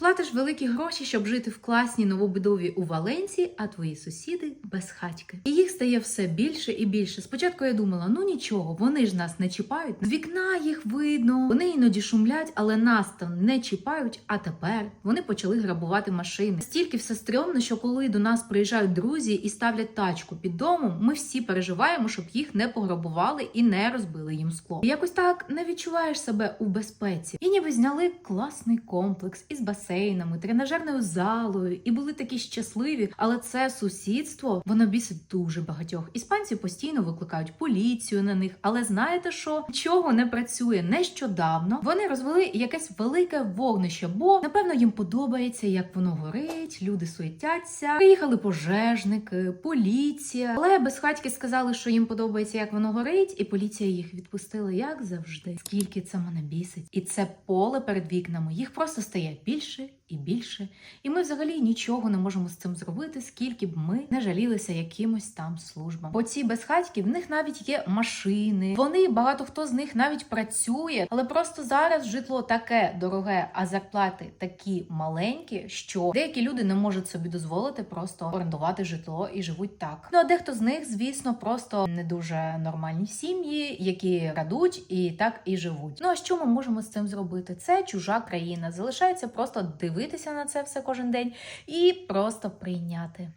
Платиш великі гроші, щоб жити в класній новобудові у Валенції, а твої сусіди безхатьки. І їх стає все більше і більше. Спочатку я думала, ну нічого, вони ж нас не чіпають. З вікна їх видно, вони іноді шумлять, але нас там не чіпають. А тепер вони почали грабувати машини. Стільки все стрьомно, що коли до нас приїжджають друзі і ставлять тачку під домом, ми всі переживаємо, щоб їх не пограбували і не розбили їм скло. І якось так не відчуваєш себе у безпеці. І ніби зняли класний комплекс із басейнами, тренажерною залою, і були такі щасливі. Але це сусідство воно бісить дуже багатьох. Іспанці постійно викликають поліцію на них. Але знаєте що? Нічого не працює. Нещодавно вони розвели якесь велике вогнище, бо напевно їм подобається, як воно горить. Люди суетяться. Приїхали пожежники, поліція. Але безхатьки сказали, що їм подобається, як воно горить, і поліція їх відпустила, як завжди. Скільки це мене бісить, і це поле перед вікнами. Їх просто стає більше marché. І більше. І ми взагалі нічого не можемо з цим зробити, скільки б ми не жалілися якимось там службам. Бо ці безхатьки в них навіть є машини. Вони багато хто з них навіть працює, але просто зараз житло таке дороге, а зарплати такі маленькі, що деякі люди не можуть собі дозволити просто орендувати житло і живуть так. Ну а дехто з них, звісно, просто не дуже нормальні сім'ї, які крадуть і так і живуть. Ну а що ми можемо з цим зробити? Це чужа країна. Залишається просто дивитися на це все кожен день і просто прийняти.